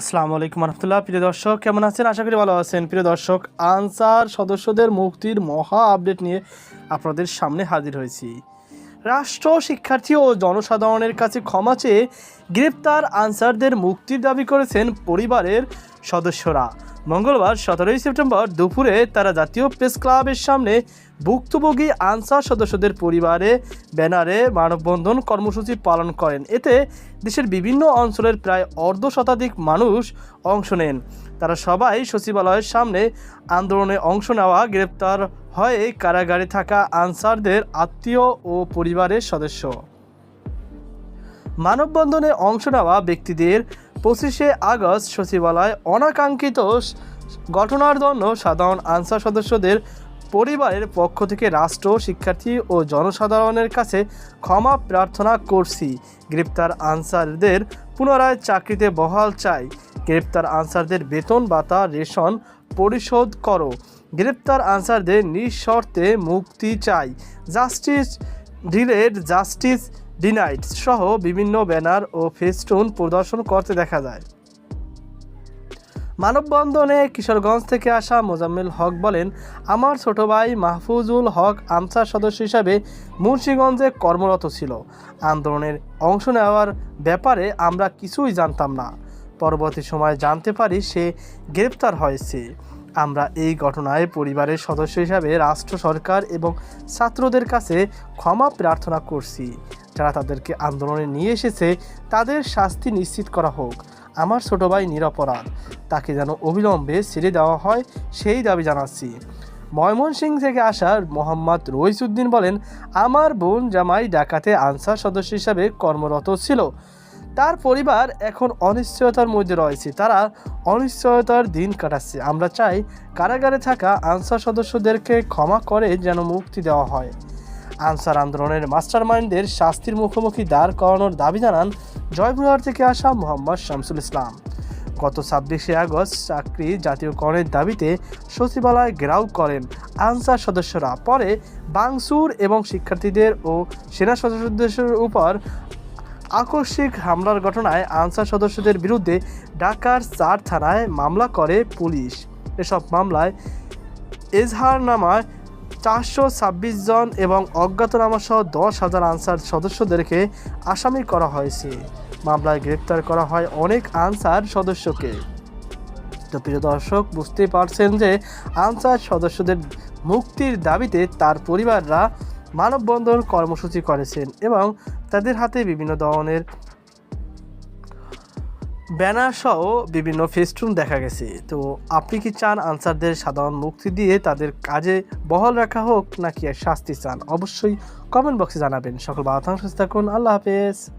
আসসালামু আলাইকুম রহমতুল্লাহ। প্রিয় দর্শক, কেমন আছেন? আশা করি ভালো আছেন। প্রিয় দর্শক, আনসার সদস্যদের মুক্তির মহা আপডেট নিয়ে আপনাদের সামনে হাজির হয়েছি। রাষ্ট্র, শিক্ষার্থী ও জনসাধারণের কাছে ক্ষমা চেয়ে গ্রেপ্তার আনসারদের মুক্তির দাবি করেছেন পরিবারের সদস্যরা। মঙ্গলবার সতেরোই সেপ্টেম্বর দুপুরে তারা জাতীয় প্রেস ক্লাবের সামনে ভুক্তভোগী আনসার সদস্যদের পরিবারে ব্যানারে মানববন্ধন কর্মসূচি পালন করেন। এতে দেশের বিভিন্ন অঞ্চলের প্রায় অর্ধ শতাধিক মানুষ অংশ নেন। তারা সবাই সচিবালয়ের সামনে আন্দোলনে অংশ নেওয়া গ্রেপ্তার হয়ে কারাগারে থাকা আনসারদের আত্মীয় ও পরিবারের সদস্য। মানববন্ধনে অংশ নেওয়া ব্যক্তিদের পঁচিশে আগস্ট সচিবালয় অনাকাঙ্ক্ষিত ঘটনার জন্য সাধারণ আনসার সদস্যদের পরিবারের পক্ষ থেকে রাষ্ট্র, শিক্ষার্থী ও জনসাধারণের কাছে ক্ষমা প্রার্থনা করছি। গ্রেপ্তার আনসারদের পুনরায় চাকরিতে বহাল চাই। গ্রেপ্তার আনসারদের বেতন ভাতা রেশন পরিশোধ করো। গ্রেপ্তার আনসারদের নিঃশর্তে মুক্তি চাই। জাস্টিস, ডিলেড জাস্টিস ডিনাইট সহ বিভিন্ন ব্যানার ও ফেস্টুন প্রদর্শন করতে দেখা যায়। মানববন্ধনে কিশোরগঞ্জ থেকে আসা মোজাম্মেল হক বলেন, আমার ছোট ভাই মাহফুজুল হক আনসার সদস্য হিসাবে মুন্সীগঞ্জে কর্মরত ছিল। আন্দোলনের অংশ নেওয়ার ব্যাপারে আমরা কিছুই জানতাম না। পরবর্তী সময় জানতে পারি সে গ্রেপ্তার হয়েছে। আমরা এই ঘটনায় পরিবারের সদস্য হিসাবে রাষ্ট্র সরকার এবং ছাত্রদের কাছে ক্ষমা প্রার্থনা করছি। যারা তাদেরকে আন্দোলনে নিয়ে এসেছে, তাদের শাস্তি নিশ্চিত করা হোক। আমার ছোট ভাই নিরপরাধ। তাকে যেন অবিলম্বে ছেড়ে দেওয়া হয়, সেই দাবি জানাচ্ছি। ময়মনসিংহ থেকে আসা মোহাম্মদ রইসুদ্দিন বলেন, আমার বোন জামাই ডাকাতে আনসার সদস্য হিসাবে কর্মরত ছিল। তার পরিবার এখন অনিশ্চয়তার মধ্যে রয়েছে। তারা অনিশ্চয়তার দিন কাটাচ্ছে। আমরা চাই কারাগারে থাকা আনসার সদস্যদেরকে ক্ষমা করে যেন মুক্তি দেওয়া হয়। আনসার আন্দোলনের মাস্টারমাইন্ডদের শাস্তির মুখোমুখি দাঁড় করানোর দাবি জানান জয়পুরহাট থেকে আসা মোহাম্মদ শামসুল ইসলাম। গত ছাব্বিশে আগস্ট চাকরি জাতীয়করণের দাবিতে সচিবালয় ঘেরাও করেন আনসার সদস্যরা। পরে বাংসুর এবং শিক্ষার্থীদের ও সেনা সদস্যদের উপর আকস্মিক হামলার ঘটনায় আনসার সদস্যদের বিরুদ্ধে ঢাকার চার থানায় মামলা করে পুলিশ। এসব মামলায় এজহারনামায় চারশো ছাব্বিশ জন এবং অজ্ঞাতনামা সহ দশ হাজার আনসার সদস্যদেরকে আসামি করা হয়েছে। মামলায় গ্রেপ্তার করা হয় অনেক আনসার সদস্যকে। তো প্রিয় দর্শক, বুঝতেই পারছেন যে আনসার সদস্যদের মুক্তির দাবিতে তার পরিবাররা মানববন্ধন কর্মসূচি করেছেন এবং তাদের হাতে বিভিন্ন ধরনের ব্যানার সহ বিভিন্ন ফেস্টুন দেখা গেছে। তো আপনি কি চান আনসারদের সাধারণ মুক্তি দিয়ে তাদের কাজে বহাল রাখা হোক নাকি শাস্তি চান? অবশ্যই কমেন্ট বক্সে জানাবেন। সকল বাধা থাকুন। আল্লাহ হাফেজ।